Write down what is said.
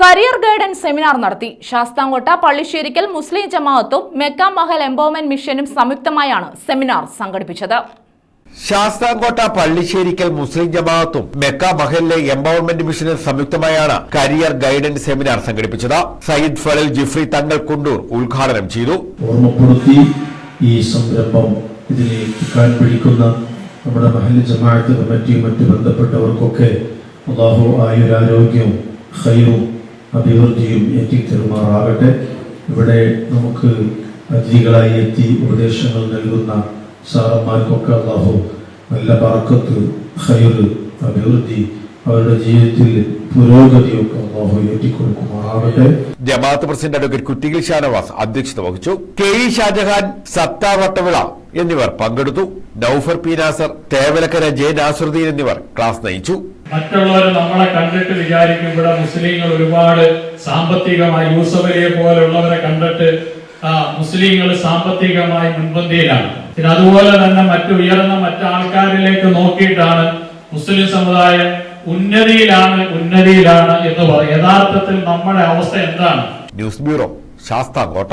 Career guidance seminar നടത്തി. ശാസ്താംകോട്ട പള്ളിശ്ശേരിക്കൽ മുസ്ലിം ജമാഅത്തും മെക്ക മഹൽ എംപവർമെന്റ് മിഷനും സംയുക്തമായാണ് സെമിനാർ സംഘടിപ്പിച്ചത്. ശാസ്താംകോട്ട പള്ളിശ്ശേരിക്കൽ മുസ്ലിം ജമാഅത്തും മെക്ക മഹലിലെ എംപവർമെന്റ് മിഷനും സംയുക്തമായാണ് കരിയർ ഗൈഡൻസ് സെമിനാർ സംഘടിപ്പിച്ചത്. സയ്യിദ് ഫലൽ ജിഫ്രി തങ്ങൾ കുണ്ടൂർ ഉദ്ഘാടനം ചെയ്തു. ഓർമ്മപ്പെടുത്തി ഈ സംരംഭം ഇതിലേക്ക് കാൻ പിടിക്കുന്ന നമ്മുടെ മഹല്ല് ജമാഅത്ത് കമ്മിറ്റിയും മറ്റ് ബന്ധപ്പെട്ടവർക്കൊക്കെ അള്ളാഹു ആയുരാരോഗ്യവും ഹൈറും അഭിവൃദ്ധിയും എത്തിത്തരുമാറാകട്ടെ. ഇവിടെ നമുക്ക് അതിഥികളായി എത്തി ഉപദേശങ്ങൾ നൽകുന്ന സാറന്മാർക്കൊക്കെ അള്ളാഹു നല്ല പറക്കത്ത് ഹൈറ് അഭിവൃദ്ധി അവരുടെ ജീവിതത്തിൽ പുരോഗതിയൊക്കെ ജമാഅത്ത് പ്രസിഡന്റ് അഡ്വക്കേറ്റ് കുറ്റിയിൽ ഷാനവാസ് അധ്യക്ഷത വഹിച്ചു. കെ ഇ ഷാജഹാൻ സത്താർ വട്ടവിള എന്നിവർ പങ്കെടുത്തു. നൌഫർ പി നാസർ തേവലക്കര ജെ നാസറുദ്ദീൻ എന്നിവർ ക്ലാസ് നയിച്ചു. മറ്റുള്ളവർ നമ്മളെ കണ്ടിട്ട് വിചാരിക്കും ഇവിടെ മുസ്ലിങ്ങൾ ഒരുപാട് സാമ്പത്തികമായി യൂസഫലിയെ പോലെയുള്ളവരെ കണ്ടിട്ട് ആ മുസ്ലിങ്ങൾ സാമ്പത്തികമായി മുൻപന്തിയിലാണ്. പിന്നെ അതുപോലെ തന്നെ മറ്റു ഉയർന്ന മറ്റാൾക്കാരിലേക്ക് നോക്കിയിട്ടാണ് മുസ്ലിം സമുദായം ഉന്നതിയിലാണ് ഉന്നതിയിലാണ് എന്ന് പറയും. യഥാർത്ഥത്തിൽ നമ്മുടെ അവസ്ഥ എന്താണ്? News bureau Sasthamkotta